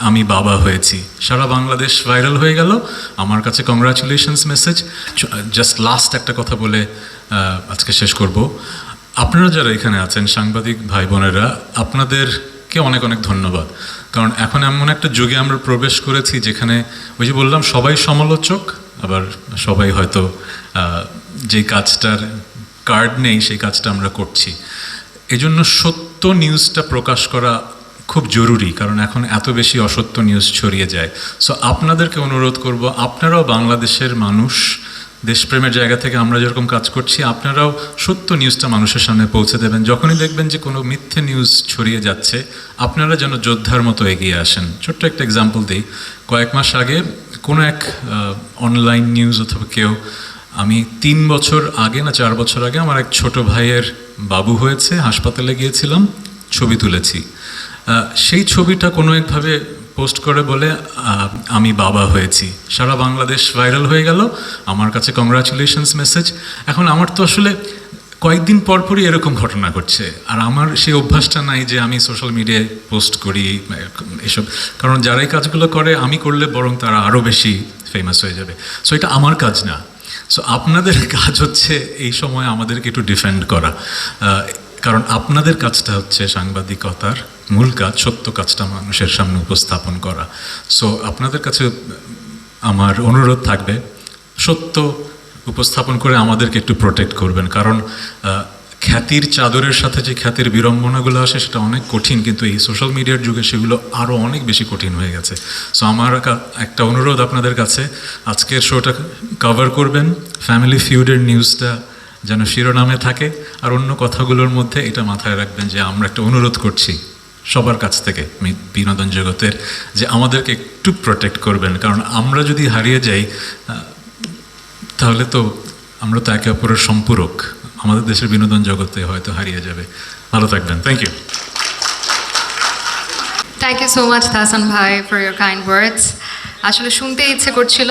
আমি বাবা হয়েছি। সারা বাংলাদেশ ভাইরাল হয়ে গেল। আমার কাছে কংগ্রাচুলেশনস মেসেজ জাস্ট লাস্ট একটা কথা বলে আজকে শেষ করব। আপনারা যারা এখানে আছেন, সাংবাদিক ভাই বোনেরা আপনাদেরকে অনেক অনেক ধন্যবাদ। কারণ এখন এমন একটা যুগে আমরা প্রবেশ করেছি যেখানে ওই যে বললাম, সবাই সমালোচক, আবার সবাই হয়তো যে কাজটার কার্ড নেই, সেই কাজটা আমরা করছি। এজন্য সত্য নিউজটা প্রকাশ করা খুব জরুরি, কারণ এখন এত বেশি অসত্য নিউজ ছড়িয়ে যায়। সো আপনাদেরকে অনুরোধ করব, আপনারাও বাংলাদেশের মানুষ, দেশপ্রেমের জায়গা থেকে আমরা যেরকম কাজ করছি, আপনারাও সত্য নিউজটা মানুষের সামনে পৌঁছে দেবেন। যখনই দেখবেন যে কোনো মিথ্যে নিউজ ছড়িয়ে যাচ্ছে, আপনারা যেন যোদ্ধার মতো এগিয়ে আসেন। ছোট্ট একটা এক্সাম্পল দিই। কয়েক মাস আগে কোনো এক অনলাইন নিউজ অথবা কেউ, আমি তিন বছর আগে না চার বছর আগে আমার এক ছোট ভাইয়ের বাবু হয়েছে, হাসপাতালে গিয়েছিলাম। ছবি তুলেছি। সেই ছবিটা কোনো একভাবে পোস্ট করে বলে আমি বাবা হয়েছি। সারা বাংলাদেশ ভাইরাল হয়ে গেল। আমার কাছে কংগ্রাচুলেশনস মেসেজ এখন আমার তো আসলে কয়েকদিন পরপরই এরকম ঘটনা ঘটছে। আর আমার সেই অভ্যাসটা নাই যে আমি সোশ্যাল মিডিয়ায় পোস্ট করি, এসব। কারণ যারা এই কাজগুলো করে, আমি করলে বরং তারা আরও বেশি ফেমাস হয়ে যাবে। সো এটা আমার কাজ না। সো আপনাদের কাজ হচ্ছে এই সময় আমাদেরকে একটু ডিফেন্ড করা। কারণ আপনাদের কাজটা হচ্ছে সাংবাদিকতার মূল কাজ, সত্য কাজটা মানুষের সামনে উপস্থাপন করা। সো আপনাদের কাছে আমার অনুরোধ থাকবে, সত্য উপস্থাপন করে আমাদেরকে একটু প্রোটেক্ট করবেন। কারণ খ্যাতির চাদরের সাথে যে খ্যাতির বিড়ম্বনাগুলো আসে, সেটা অনেক কঠিন, কিন্তু এই সোশ্যাল মিডিয়ার যুগে সেগুলো আরও অনেক বেশি কঠিন হয়ে গেছে। সো আমার একটা অনুরোধ আপনাদের কাছে, আজকের শোটা কভার করবেন। ফ্যামিলি ফিউডের নিউজটা যেন শিরোনামে থাকে আর অন্য কথাগুলোর মধ্যে এটা মাথায় রাখবেন যে আমরা একটা অনুরোধ করছি সবার কাছ থেকে বিনোদন জগতের যে আমাদেরকে একটু প্রোটেক্ট করবেন। কারণ আমরা যদি হারিয়ে যাই তাহলে তো আমরা তো একে অপরের সম্পূরক। আমাদের দেশের বিনোদন জগতে হয়তো হারিয়ে যাবে। ভালো থাকবেন। Thank you thank you so much Tahsan ভাই ফর ইউর কাইন্ড ওয়ার্ডস আসলে শুনতে ইচ্ছে করছিল